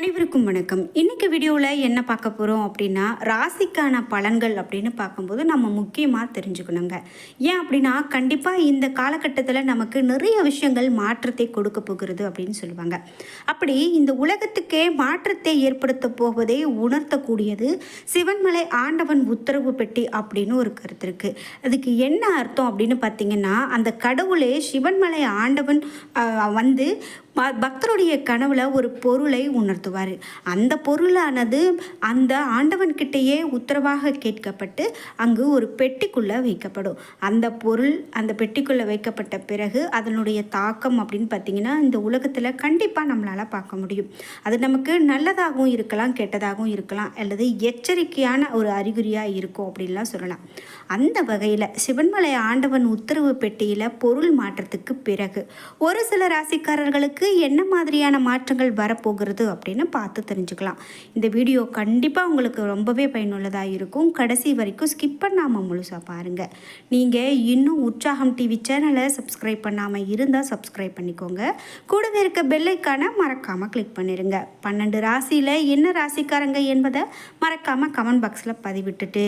அனைவருக்கும் வணக்கம். இன்னைக்கு வீடியோவில் என்ன பார்க்க போகிறோம் அப்படின்னா ராசிக்கான பலன்கள் அப்படின்னு பார்க்கும்போது நம்ம முக்கியமாக தெரிஞ்சுக்கணுங்க. ஏன் அப்படின்னா கண்டிப்பாக இந்த காலகட்டத்தில் நமக்கு நிறைய விஷயங்கள் மாற்றத்தை கொடுக்க போகிறது அப்படின்னு சொல்லுவாங்க. அப்படி இந்த உலகத்துக்கே மாற்றத்தை ஏற்படுத்த போவதை உணர்த்தக்கூடியது சிவன்மலை ஆண்டவன் உத்தரவு பெட்டி அப்படின்னு ஒரு கருத்து இருக்குது அதுக்கு என்ன அர்த்தம் அப்படின்னு பார்த்தீங்கன்னா அந்த கடவுளே சிவன்மலை ஆண்டவன் வந்து பக்தருடைய கனவுல ஒரு பொருளை உணர்த்துவார். அந்த பொருளானது அந்த ஆண்டவன்கிட்டயே உத்தரவாக கேட்கப்பட்டு அங்கு ஒரு பெட்டிக்குள்ளே வைக்கப்படும். அந்த பொருள் அந்த பெட்டிக்குள்ளே வைக்கப்பட்ட பிறகு அதனுடைய தாக்கம் அப்படின்னு பார்த்தீங்கன்னா இந்த உலகத்தில் கண்டிப்பாக நம்மளால் பார்க்க முடியும். அது நமக்கு நல்லதாகவும் இருக்கலாம் கெட்டதாகவும் இருக்கலாம் அல்லது எச்சரிக்கையான ஒரு அறிகுறியாக இருக்கும் அப்படின்லாம் சொல்லலாம். அந்த வகையில் சிவன்மலை ஆண்டவன் உத்தரவு பெட்டியில் பொருள் மாற்றத்துக்கு பிறகு ஒரு சில ராசிக்காரர்களுக்கு என்ன மாதிரியான மாற்றங்கள் வரப்போகிறது அப்படின்னு பார்த்து தெரிஞ்சுக்கலாம். இந்த வீடியோ கண்டிப்பாக உங்களுக்கு ரொம்பவே பயனுள்ளதாக இருக்கும். கடைசி வரைக்கும் ஸ்கிப் பண்ணாமல் முழுசாக பாருங்கள் நீங்கள் இன்னும் உற்சாகம் டிவி சேனலை சப்ஸ்கிரைப் பண்ணாமல் இருந்தால் சப்ஸ்கிரைப் பண்ணிக்கோங்க. கூடவே இருக்க பெல்லைக்கான மறக்காமல் கிளிக் பண்ணிடுங்க பன்னெண்டு ராசியில் என்ன ராசிக்காரங்க என்பதை மறக்காமல் கமெண்ட் பாக்ஸில் பதிவிட்டுட்டு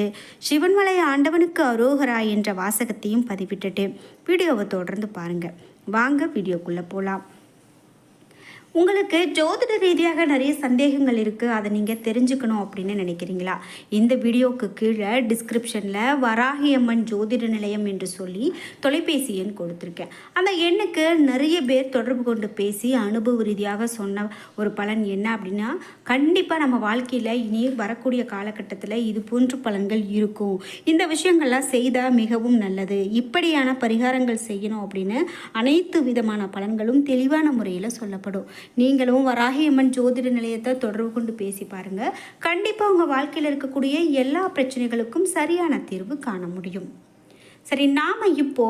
சிவன்மலை ஆண்டவனுக்கு அரோகரா என்ற வாசகத்தையும் பதிவிட்டுட்டு வீடியோவை தொடர்ந்து பாருங்கள் வாங்க வீடியோக்குள்ளே போகலாம் உங்களுக்கு ஜோதிட ரீதியாக நிறைய சந்தேகங்கள் இருக்குது அதை நீங்கள் தெரிஞ்சுக்கணும் அப்படின்னு நினைக்கிறீங்களா? இந்த வீடியோவுக்கு கீழே டிஸ்கிரிப்ஷனில் வராகியம்மன் ஜோதிட நிலையம் என்று சொல்லி தொலைபேசி எண் கொடுத்துருக்கேன். அந்த எண்ணுக்கு நிறைய பேர் தொடர்பு கொண்டு பேசி அனுபவ ரீதியாக சொன்ன ஒரு பலன் என்ன அப்படின்னா கண்டிப்பாக நம்ம வாழ்க்கையில் இனி வரக்கூடிய காலகட்டத்தில் இது போன்ற பலன்கள் இருக்கும். இந்த விஷயங்கள்லாம் செய்தால் மிகவும் நல்லது. இப்படியான பரிகாரங்கள் செய்யணும் அப்படின்னு அனைத்து விதமான பலன்களும் தெளிவான முறையில் சொல்லப்படும். நீங்களும் வராகியம்மன் ஜோதிட நிலையத்தை தொடர்பு கொண்டு பேசி பாருங்க. கண்டிப்பாக உங்கள் வாழ்க்கையில் இருக்கக்கூடிய எல்லா பிரச்சனைகளுக்கும் சரியான தீர்வு காண முடியும். சரி நாம் இப்போ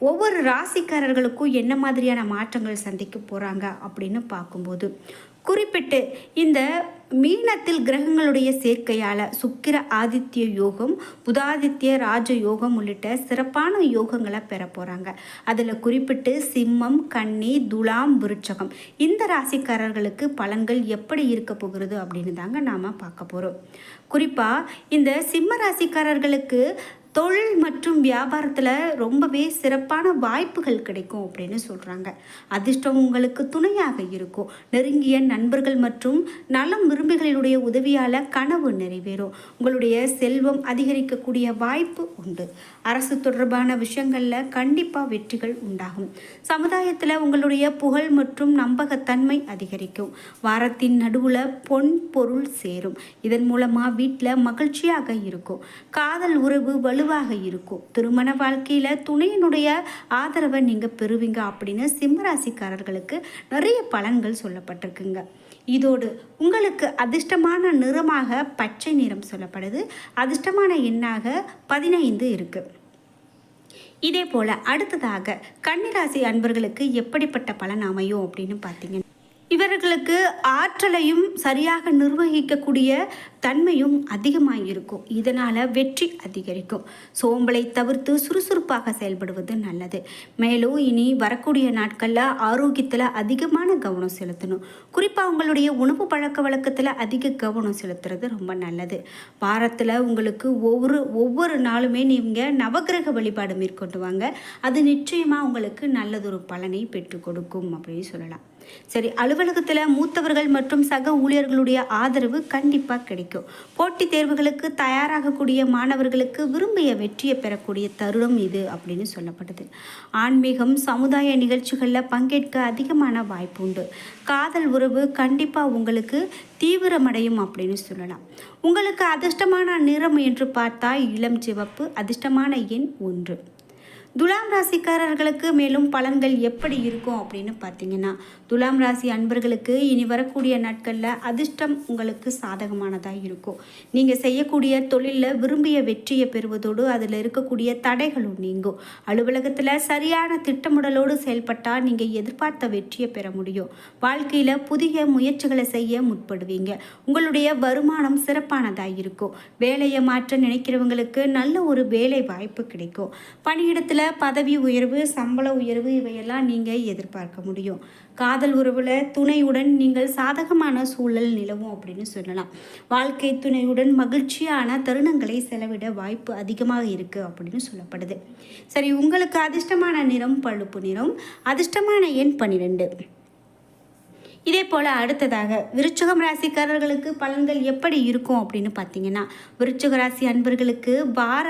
ஒவ்வொரு ராசிக்காரர்களுக்கும் என்ன மாதிரியான மாற்றங்கள் சந்திக்க போகிறாங்க அப்படின்னு பார்க்கும்போது குறிப்பிட்டு இந்த மீனத்தில் கிரகங்களுடைய சேர்க்கையால் சுக்கிர ஆதித்ய யோகம் புதாதித்ய ராஜ யோகம் உள்ளிட்ட சிறப்பான யோகங்களை பெற போகிறாங்க அதில் குறிப்பிட்டு சிம்மம் கன்னி துலாம் விருட்சகம் இந்த ராசிக்காரர்களுக்கு பலன்கள் எப்படி இருக்க போகிறது அப்படின்னு தாங்க நாம் பார்க்க போகிறோம் குறிப்பாக இந்த சிம்ம ராசிக்காரர்களுக்கு தொழில் மற்றும் வியாபாரத்தில் ரொம்பவே சிறப்பான வாய்ப்புகள் கிடைக்கும் அப்படின்னு சொல்கிறாங்க அதிர்ஷ்டம் உங்களுக்கு துணையாக இருக்கும். நெருங்கிய நண்பர்கள் மற்றும் நலம் விரும்பிகளினுடைய உதவியால் கனவு நிறைவேறும். உங்களுடைய செல்வம் அதிகரிக்கக்கூடிய வாய்ப்பு உண்டு. அரசு தொடர்பான விஷயங்களில் கண்டிப்பாக வெற்றிகள் உண்டாகும். சமுதாயத்தில் உங்களுடைய புகழ் மற்றும் நம்பகத்தன்மை அதிகரிக்கும். வாரத்தின் நடுவில் பொன் பொருள் சேரும். இதன் மூலமாக வீட்டில் மகிழ்ச்சியாக இருக்கும். காதல் உறவு வலுவாக இருக்கும். திருமண வாழ்க்கையில் துணையினுடைய ஆதரவை நீங்கள் பெறுவீங்க அப்படின்னு சிம்மராசிக்காரர்களுக்கு நிறைய பலன்கள் சொல்லப்பட்டிருக்குங்க. இதோடு உங்களுக்கு அதிர்ஷ்டமான நிறமாக பச்சை நிறம் சொல்லப்படுது. அதிர்ஷ்டமான எண்ணாக பதினைந்து இருக்குது இதே போல் அடுத்ததாக கன்னிராசி அன்பர்களுக்கு எப்படிப்பட்ட பலன் அமையும் அப்படின்னு பார்த்தீங்கன்னா இவர்களுக்கு ஆற்றலையும் சரியாக நிர்வகிக்கக்கூடிய தன்மையும் அதிகமாக இருக்கும் இதனால் வெற்றி அதிகரிக்கும். சோம்பலை தவிர்த்து சுறுசுறுப்பாக செயல்படுவது நல்லது. மேலும் இனி வரக்கூடிய நாட்களில் ஆரோக்கியத்தில் அதிகமான கவனம் செலுத்தணும். குறிப்பாக உங்களுடைய உணவு பழக்க வழக்கத்தில் அதிக கவனம் செலுத்துறது ரொம்ப நல்லது. வாரத்தில் உங்களுக்கு ஒவ்வொரு ஒவ்வொரு நாளுமே நீங்கள் நவக்கிரக வழிபாடு மேற்கொண்டு வாங்க. அது நிச்சயமாக உங்களுக்கு நல்லதொரு பலனை பெற்றுக் கொடுக்கும் அப்படின்னு சொல்லலாம். சரி அலுவலகத்தில் மூத்தவர்கள் மற்றும் சக ஊழியர்களுடைய ஆதரவு கண்டிப்பாக கிடைக்கும். போட்டித் தேர்வுகளுக்கு தயாராகக்கூடிய மாணவர்களுக்கு விரும்பிய வெற்றியை பெறக்கூடிய தருணம் இது அப்படின்னு சொல்லப்படுது ஆன்மீகம் சமுதாய நிகழ்ச்சிகளில் பங்கேற்க அதிகமான வாய்ப்பு உண்டு. காதல் உறவு கண்டிப்பாக உங்களுக்கு தீவிரமடையும் அப்படின்னு சொல்லலாம். உங்களுக்கு அதிர்ஷ்டமான நிறம் என்று பார்த்தா இளம் சிவப்பு அதிர்ஷ்டமான எண் ஒன்று. துலாம் ராசிக்காரர்களுக்கு மேலும் பலன்கள் எப்படி இருக்கும் அப்படின்னு பார்த்தீங்கன்னா துலாம் ராசி அன்பர்களுக்கு இனி வரக்கூடிய நாட்களில் அதிர்ஷ்டம் உங்களுக்கு சாதகமானதாக இருக்கும். நீங்கள் செய்யக்கூடிய தொழிலில் விரும்பிய வெற்றியை பெறுவதோடு அதில் இருக்கக்கூடிய தடைகளும் நீங்கும். அலுவலகத்தில் சரியான திட்டமிடலோடு செயல்பட்டால் நீங்கள் எதிர்பார்த்த வெற்றியை பெற முடியும். வாழ்க்கையில் புதிய முயற்சிகளை செய்ய முற்படுவீங்க. உங்களுடைய வருமானம் சிறப்பானதாக இருக்கும். வேலையை மாற்ற நினைக்கிறவங்களுக்கு நல்ல ஒரு வேலை வாய்ப்பு கிடைக்கும். பணியிடத்தில் பதவி உயர்வு சம்பள உயர்வு இவையெல்லாம் நீங்கள் எதிர்பார்க்க முடியும். காதல் உறவில் துணையுடன் நீங்கள் சாதகமான சூழல் நிலவும் அப்படின்னு சொல்லலாம். வாழ்க்கை துணையுடன் மகிழ்ச்சியான தருணங்களை செலவிட வாய்ப்பு அதிகமாக இருக்குது அப்படின்னு சொல்லப்படுது. சரி உங்களுக்கு அதிர்ஷ்டமான நிறம் பழுப்பு நிறம் அதிர்ஷ்டமான எண் பன்னிரெண்டு இதே போல் அடுத்ததாக விருச்சகம் ராசிக்காரர்களுக்கு பலன்கள் எப்படி இருக்கும் அப்படின்னு பார்த்தீங்கன்னா விருச்சக ராசி அன்பர்களுக்கு வார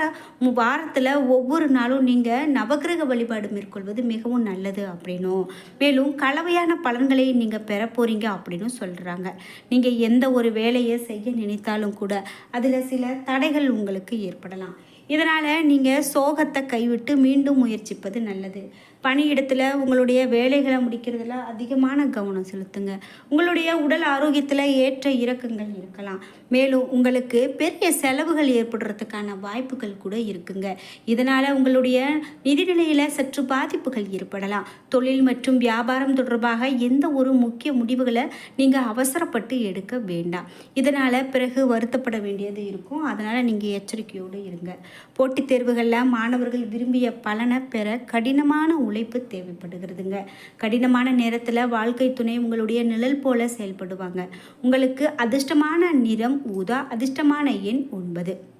வாரத்தில் ஒவ்வொரு நாளும் நீங்கள் நவக்கிரக வழிபாடு மேற்கொள்வது மிகவும் நல்லது அப்படின்னும். மேலும் கலவையான பலன்களை நீங்கள் பெற போகிறீங்க அப்படின்னு சொல்கிறாங்க நீங்கள் எந்த ஒரு வேலையை செய்ய நினைத்தாலும் கூட அதில் சில தடைகள் உங்களுக்கு ஏற்படலாம். இதனால் நீங்கள் சோகத்தை கைவிட்டு மீண்டும் முயற்சிப்பது நல்லது. பணியிடத்தில் உங்களுடைய வேலைகளை முடிக்கிறதுல அதிகமான கவனம் செலுத்துங்க. உங்களுடைய உடல் ஆரோக்கியத்தில் ஏற்ற இறக்கங்கள் இருக்கலாம். மேலும் உங்களுக்கு பெரிய செலவுகள் ஏற்படுறதுக்கான வாய்ப்புகள் கூட இருக்குங்க. இதனால் உங்களுடைய நிதிநிலையில் சற்று பாதிப்புகள் ஏற்படலாம். தொழில் மற்றும் வியாபாரம் தொடர்பாக எந்த ஒரு முக்கிய முடிவுகளை நீங்கள் அவசரப்பட்டு எடுக்க வேண்டாம். இதனால் பிறகு வருத்தப்பட வேண்டியது இருக்கும். அதனால் நீங்கள் எச்சரிக்கையோடு இருங்க. போட்டித் தேர்வுகளில் மாணவர்கள் விரும்பிய பலனை பெற கடினமான உழைப்பு தேவைப்படுகிறதுங்க. கடினமான நேரத்தில் வாழ்க்கை துணை உங்களுடைய நிழல் போல செயல்படுவாங்க. உங்களுக்கு அதிர்ஷ்டமான நிறம் ஊதா அதிர்ஷ்டமான எண் ஒன்பது.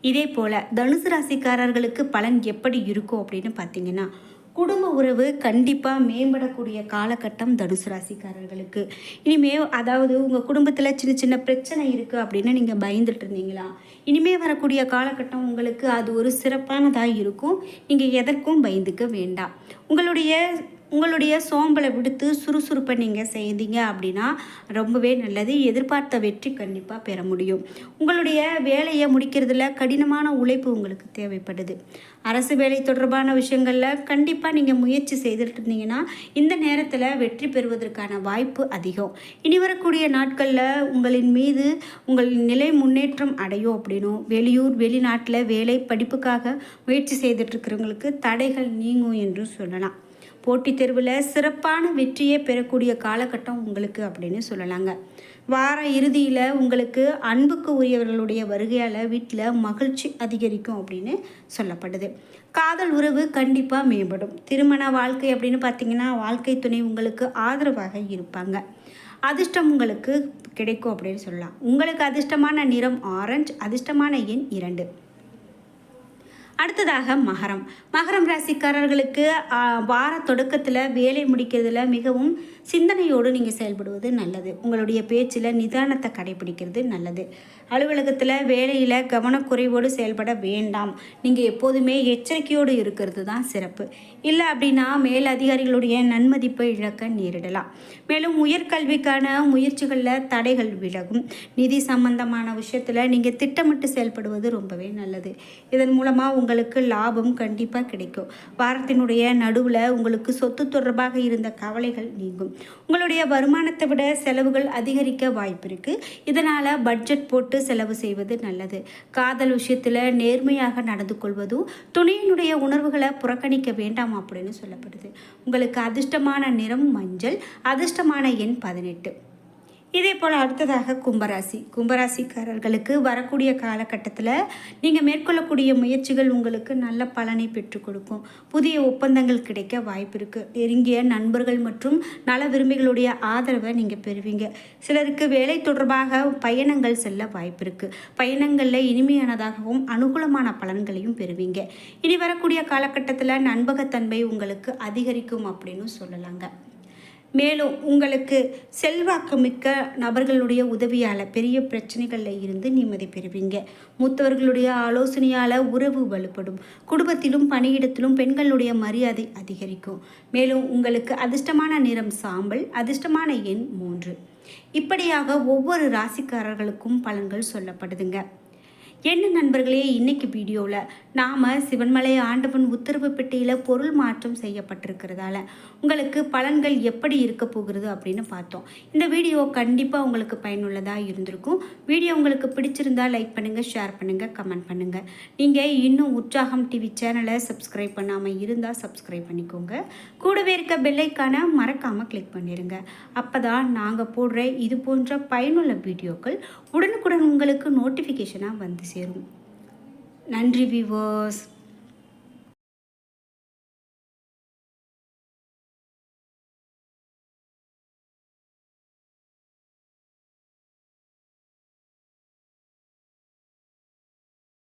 இதே போல் தனுசு ராசிக்காரர்களுக்கு பலன் எப்படி இருக்கும் அப்படின்னு பார்த்தீங்கன்னா குடும்ப உறவு கண்டிப்பாக மேம்படக்கூடிய காலகட்டம் தனுசு ராசிக்காரர்களுக்கு. இனிமே அதாவது உங்கள் குடும்பத்தில் சின்ன சின்ன பிரச்சனை இருக்குது அப்படின்னு நீங்கள் பயந்துட்டு இருந்தீங்களா? இனிமே வரக்கூடிய காலகட்டம் உங்களுக்கு அது ஒரு சிறப்பானதாக இருக்கும். நீங்கள் எதற்கும் பயந்துக்க வேண்டாம். உங்களுடைய உங்களுடைய சோம்பலை விடுத்து சுறுசுறுப்பை நீங்கள் செய்தீங்க அப்படின்னா ரொம்பவே நல்லது. எதிர்பார்த்த வெற்றி கண்டிப்பாக பெற முடியும். உங்களுடைய வேலையை முடிக்கிறதுல கடினமான உழைப்பு உங்களுக்கு தேவைப்படுது. அரசு வேலை தொடர்பான விஷயங்களில் கண்டிப்பாக நீங்கள் முயற்சி செய்துட்டு இருந்தீங்கன்னா இந்த நேரத்தில் வெற்றி பெறுவதற்கான வாய்ப்பு அதிகம். இனி வரக்கூடிய நாட்களில் உங்களின் மீது உங்கள் நிலை முன்னேற்றம் அடையும் அப்படின்னும் வெளியூர் வெளிநாட்டில் வேலை படிப்புக்காக முயற்சி செய்துட்டு இருக்கிறவங்களுக்கு தடைகள் நீங்கும் என்று சொல்லலாம். போட்டித் தேர்வில் சிறப்பான வெற்றியை பெறக்கூடிய காலகட்டம் உங்களுக்கு அப்படின்னு சொல்லலாங்க. வார இறுதியில் உங்களுக்கு அன்புக்கு உரியவர்களுடைய வருகையால் வீட்டில் மகிழ்ச்சி அதிகரிக்கும் அப்படின்னு சொல்லப்படுது. காதல் உறவு கண்டிப்பாக மேம்படும். திருமண வாழ்க்கை அப்படின்னு பார்த்தீங்கன்னா வாழ்க்கை துணை உங்களுக்கு ஆதரவாக இருப்பாங்க. அதிர்ஷ்டம் உங்களுக்கு கிடைக்கும் அப்படின்னு சொல்லலாம். உங்களுக்கு அதிர்ஷ்டமான நிறம் ஆரஞ்சு அதிர்ஷ்டமான எண் இரண்டு. அடுத்ததாக மகரம். மகரம் ராசிக்காரர்களுக்கு வார தொடக்கத்தில் வேலை முடிக்கிறதுல மிகவும் சிந்தனையோடு நீங்கள் செயல்படுவது நல்லது. உங்களுடைய பேச்சில் நிதானத்தை கடைபிடிக்கிறது நல்லது. அலுவலகத்தில் வேலையில் கவனக்குறைவோடு செயல்பட வேண்டாம். நீங்கள் எப்போதுமே எச்சரிக்கையோடு இருக்கிறது தான் சிறப்பு. இல்லை அப்படின்னா மேல் அதிகாரிகளுடைய நன்மதிப்பை இழக்க நேரிடலாம். மேலும் உயர்கல்விக்கான முயற்சிகளில் தடைகள் விலகும். நிதி சம்பந்தமான விஷயத்தில் நீங்கள் திட்டமிட்டு செயல்படுவது ரொம்பவே நல்லது. இதன் மூலமாக உங்களுக்கு லாபம் கண்டிப்பாக கிடைக்கும். வாரத்தினுடைய நடுவில் உங்களுக்கு சொத்து தொடர்பாக இருந்த கவலைகள் நீங்கும். உங்களுடைய வருமானத்தை விட செலவுகள் அதிகரிக்க வாய்ப்பு இருக்குது இதனால் பட்ஜெட் போட்டு செலவு செய்வது நல்லது. காதல் விஷயத்தில் நேர்மையாக நடந்து கொள்வதும் துணையினுடைய உணர்வுகளை புறக்கணிக்க வேண்டாம் அப்படின்னு சொல்லப்படுது. உங்களுக்கு அதிர்ஷ்டமான நிறம் மஞ்சள் அதிர்ஷ்டமான எண் பதினெட்டு. இதே போல் அடுத்ததாக கும்பராசி. கும்பராசிக்காரர்களுக்கு வரக்கூடிய காலகட்டத்தில் நீங்கள் மேற்கொள்ளக்கூடிய முயற்சிகள் உங்களுக்கு நல்ல பலனை பெற்றுக் கொடுக்கும். புதிய ஒப்பந்தங்கள் கிடைக்க வாய்ப்பு இருக்குது நெருங்கிய நண்பர்கள் மற்றும் நல விரும்பிகளுடைய ஆதரவை நீங்கள் பெறுவீங்க. சிலருக்கு வேலை தொடர்பாக பயணங்கள் செல்ல வாய்ப்பு இருக்குது பயணங்களில் இனிமையானதாகவும் அனுகூலமான பலன்களையும் பெறுவீங்க. இனி வரக்கூடிய காலகட்டத்தில் நண்பகத்தன்மை உங்களுக்கு அதிகரிக்கும் அப்படின்னு சொல்லலாங்க. மேலும் உங்களுக்கு செல்வாக்கு மிக்க நபர்களுடைய உதவியால் பெரிய பிரச்சனைகளில் இருந்து நிம்மதி பெறுவீங்க. மூத்தவர்களுடைய ஆலோசனையால் உறவு வலுப்படும். குடும்பத்திலும் பணியிடத்திலும் பெண்களுடைய மரியாதை அதிகரிக்கும். மேலும் உங்களுக்கு அதிர்ஷ்டமான நிறம் சாம்பல் அதிர்ஷ்டமான எண் மூன்று. இப்படியாக ஒவ்வொரு ராசிக்காரர்களுக்கும் பலன்கள் சொல்லப்படுதுங்க. என்ன நண்பர்களே இன்னைக்கு வீடியோவில் நாம் சிவன்மலை ஆண்டவன் உத்தரவு பெட்டியில் பொருள் மாற்றம் செய்யப்பட்டிருக்கிறதால உங்களுக்கு பலன்கள் எப்படி இருக்க போகிறது அப்படின்னு பார்த்தோம். இந்த வீடியோ கண்டிப்பாக உங்களுக்கு பயனுள்ளதாக இருந்திருக்கும். வீடியோ உங்களுக்கு பிடிச்சிருந்தா லைக் பண்ணுங்கள் ஷேர் பண்ணுங்கள் கமெண்ட் பண்ணுங்கள் நீங்கள் இன்னும் உற்சாகம் டிவி சேனலை சப்ஸ்கிரைப் பண்ணாமல் இருந்தால் சப்ஸ்கிரைப் பண்ணிக்கோங்க. கூடவே இருக்க பெல்லைக்கான மறக்காமல் கிளிக் பண்ணிடுங்க அப்போ தான் நாங்கள் போடுற இது போன்ற பயனுள்ள வீடியோக்கள் உடனுக்குடன் உங்களுக்கு நோட்டிஃபிகேஷனாக வந்து சேரும். நன்றி விவோஸ்